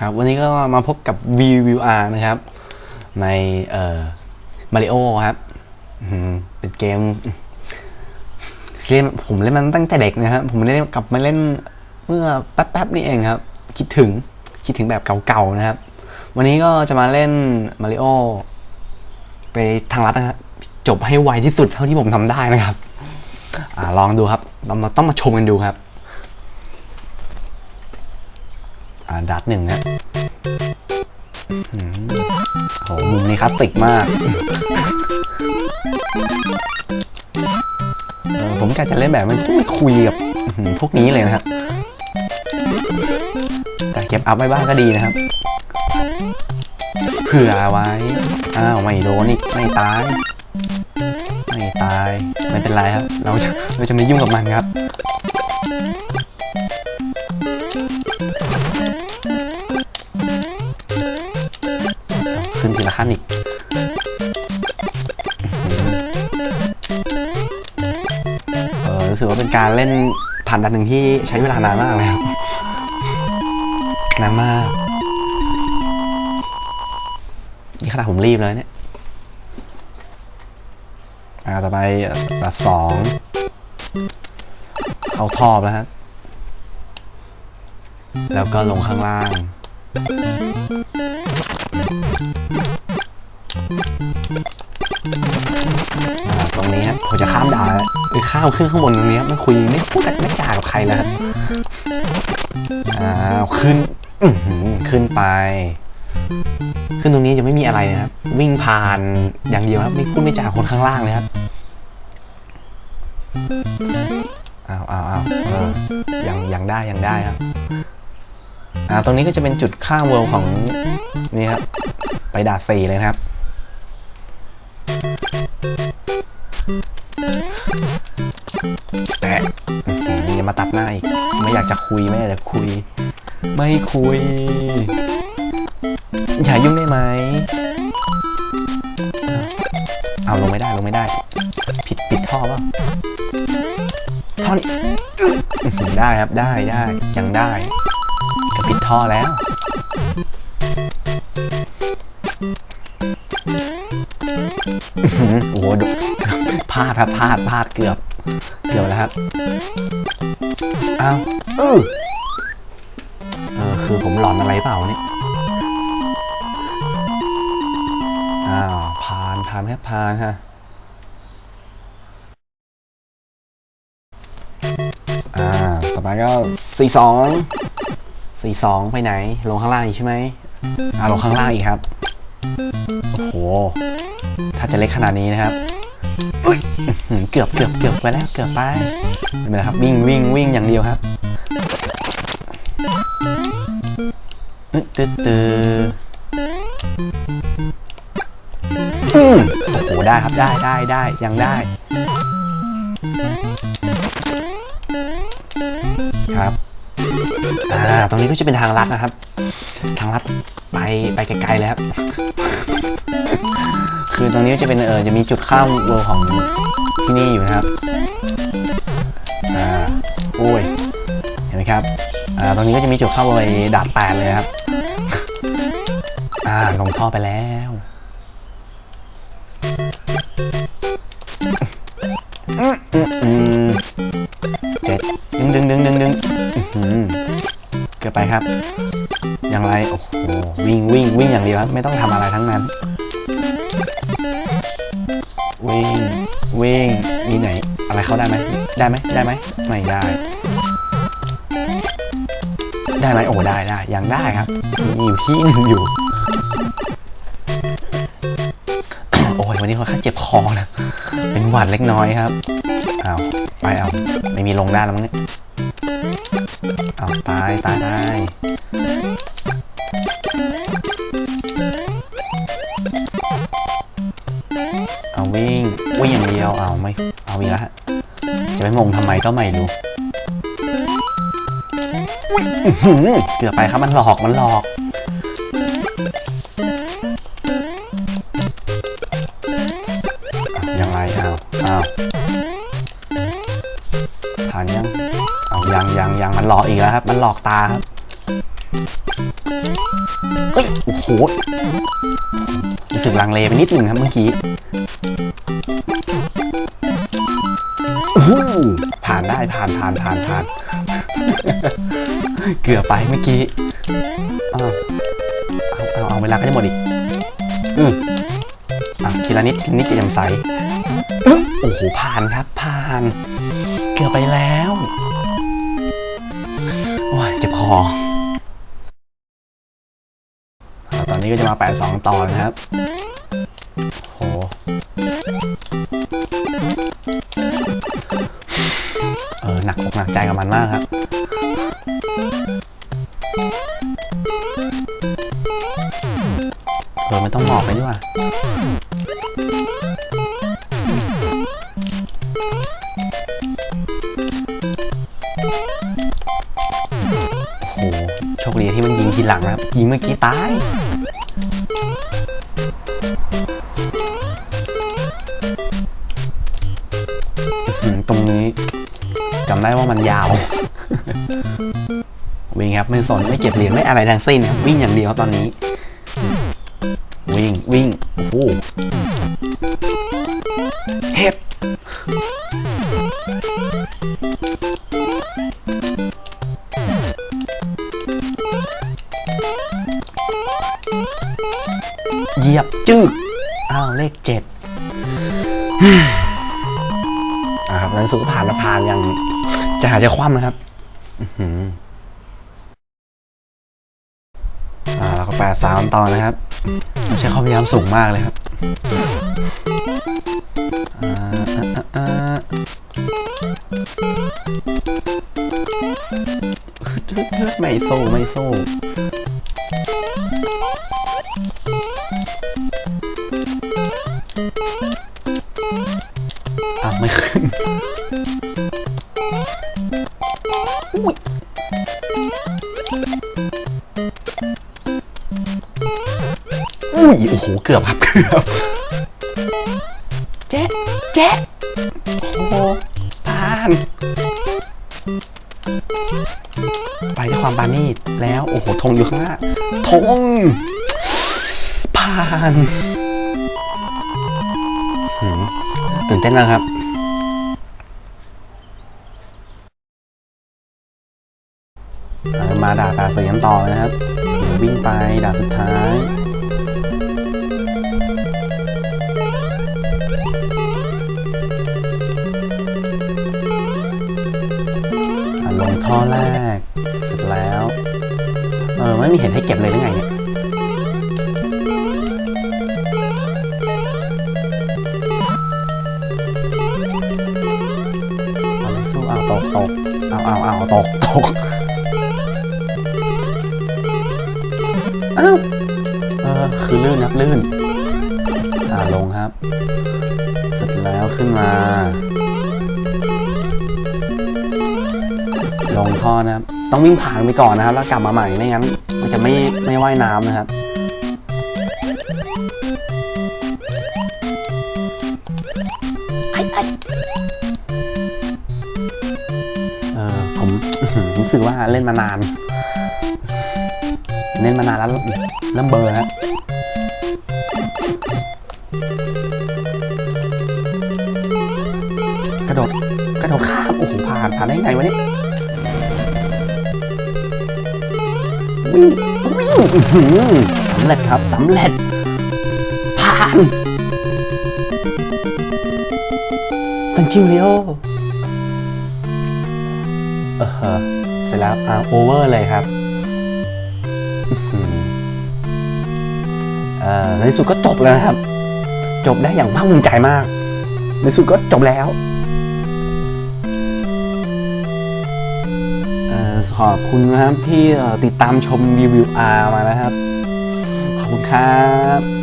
ครับวันนี้ก็มาพบกับ VVR นะครับ ในเอ่อมาริโอครับเป็นเกมเล่นผมเล่นมันตั้งแต่เด็กนะครับ ผมเล่นกลับมาเล่นเมื่อแป๊บๆนี่เองครับ คิดถึงคิดถึงแบบเก่าๆนะครับ วันนี้ก็จะมาเล่นมาริโอไปทางลัดนะครับจบให้ไวที่สุดเท่าที่ผมทำได้นะครับอลองดูครับเราต้องมาชมกันดูครับ อ่า ดัดหนึ่งนะอืมโหมุมนี้คลาสสิกมาก ผมกะจะเล่นแบบไม่คุยกับพวกนี้เลยนะครับ แต่เก็บอัพไว้บ้างก็ดีนะครับ เผื่อไว้ อ้าว ไม่โดนอีก ไม่ตาย ไม่ตาย ไม่เป็นไรครับ เราจะเราจะไม่ยุ่งกับมันครับ การเล่นผ่านดันหนึ่งที่ใช้เวลานานมากเลยครับนานมาก นี่ขนาดผมรีบเลยเนี่ย อ่า ต่อไปตัดสอง เข้าทอบแล้วฮะแล้วก็ลงข้างล่าง ตรงนี้ครับผมจะข้ามด่านแล้ว หรือข้ามขึ้นข้างบนตรงนี้ไม่คุยไม่พูดไม่จ่ากับใครแล้วครับอ่าขึ้นขึ้นไป ขึ้นตรงนี้จะไม่มีอะไรนะครับ วิ่งผ่านอย่างเดียวครับ ไม่พูดไม่จ่ากคนข้างล่างเลยครับอ้าวอ้าวอ้าวเออยังยังได้ยังได้ครับอ่าตรงนี้ก็จะเป็นจุดข้ามเวิลของนี่ครับ ไปดาดสี่เลยนะครับ อยากจะคุยไม่อยากคุย ไม่คุย อย่ายุ่งได้ไหมเอาลงไม่ได้ลงไม่ได้ ผิดปิดท่อเปล่าท่อนี้ได้ครับได้ได้ยังได้ก็ปิดท่อแล้วอื้อหือโอ้โหพลาดครับพลาดพลาดเกือบ เกือบแล้วครับอ้าว เออเออคือผมหลอนอะไรเปล่าเนี่ยอ้าวผ่านผ่านแครับผ่านฮะอ่าต่อไปก็สี่สองสี่สองไปไหน ลงข้างล่างอีกใช่ไหมอ่าลงข้างล่างอีกครับโอ้โหถ้าจะเล็กขนาดนี้นะครับเกือบเกือบเกือบไปแล้วเกือบไปไม่เป็นไรครับวิ่งวิ่งวิ่งอย่างเดียวครับ ตึ๊ดตึ๊ดอืมโอ้โหได้ครับได้ได้ได้ยังได้ ครับอ่าตรงนี้ก็จะเป็นทางลัดนะครับ ทางลัดไปไปไกลๆเลยครับ คือตรงนี้จะเป็นเออจะมีจุดข้ามเวอร์ของที่นี่อยู่นะครับอ่าโอ้ยเห็นไหมครับ อ่าตรงนี้ก็จะมีจุดเข้าไปดาดแปดเลยครับอ่าลงท่อไปแล้วเจ็ดดึงดึงดึงดึงดึงเกือบไปครับ อย่างไร โอ้โห วิ่งวิ่งวิ่งอย่างเดียวครับ ไม่ต้องทำอะไรทั้งนั้น วิ่งวิ่งมีไหน อะไรเข้าได้ไหม ได้ไหม ได้ไหม ไม่ได้ ได้ไหมโอ้ได้ได้ยังได้ครับมีอยู่ที่หนึ่งอยู่ โอ้ยวันนี้ค่อนข้างเจ็บคอนะเป็นหวัดเล็กน้อยครับเอาไปเอาไม่มีลงได้แล้วมั้งเนี่ยเอาตายตายตายเอาวิ่งวิ่งอย่างเดียวเอาไม่เอาอีกแล้วฮะจะไปมงทำไมก็ไม่รู้ เกือบไปครับมันหลอกมันหลอกยังไงอ้าวอ้าวผ่านยังเอายังยังยังมันหลอกอีกแล้วครับ มันหลอกตาครับเฮ้ยโอ้โหรู้สึกลังเลไปนิดหนึ่งครับเมื่อกี้โอ้ผ่านได้ผ่านผ่านผ่านผ่าน เกือบไปเมื่อกี้เอาเอาเอาเวลาก็จะหมดอีก อืมอะทีละนิดทีละนิดจะยังใสโอ้โหผ่านครับผ่าน เกือบไปแล้วโอ้ยเจ็บคอตอนนี้ก็จะมาแปดสองตอนนะครับโหเออหนักอกหนักใจกับมันมากครับ ต้องหมอบไปดีกว่าโอ้โหโชคดีที่มันยิงทีหลังนะครับ ยิงเมื่อกี้ตายอื้อหือตรงนี้จำได้ว่ามันยาว วิ่งครับไม่สนไม่เก็บเหรียญไม่อะไรทั้งสิ้นครับวิ่งอย่างเดียวครับตอนนี้ วิ่งวิ่ง โอ้โหเห็บเหยียบจึกอ้าว เลขเจ็ดอ่าครับนั้นสุขผ่านและผ่านยังจะหาจะคว่ำนะครับอื้อหืออ่าแล้วก็แปดสามตอนนะครับต้อง ใช้ความพยายามสูงมากเลยครับไม่สู้ไม่สู้อะไม่ขึ้น อุ้ยอุ้ย โอ้โห เกือบครับเกือบเจ๊เจ๊โอ้โหผ่านไปด้วยความปาณีตแล้วโอ้โหธงอยู่ข้างหน้าธงผ่านตื่นเต้นมากครับมาด่าตาเสียงต่อนะครับ วิ่งไปด่าสุดท้าย ไม่มีเห็นให้เก็บเลยได้ไงเนี่ยเอาไม่สู้เอาตกตกเอาเอาเอาตกตกอ้าวเออคือลื่นครับลื่น อ่าลงครับ เสร็จแล้วขึ้นมา ลงท่อนะครับ ต้องวิ่งผ่านไปก่อนนะครับ แล้วกลับมาใหม่ไม่งั้น มันจะไม่ไม่ว่ายน้ำนะครับเออผมรู้สึกว่าเล่นมานาน เล่นมานานแล้วเริ่มเบลอร์แล้วกระโดดกระโดดข้ามโอ้โหผ่านผ่านได้ไงวะเนี่ย สำเร็จครับสำเร็จ ผ่าน thank you Leo เออเสร็จแล้วอ่าโอเวอร์เลยครับในสุดก็จบแล้วนะครับ จบได้อย่างภาคภูมิใจมาก ในสุดก็จบแล้ว ขอบคุณนะครับที่ติดตามชมรีวิวอาร์มานะครับ ขอบคุณครับ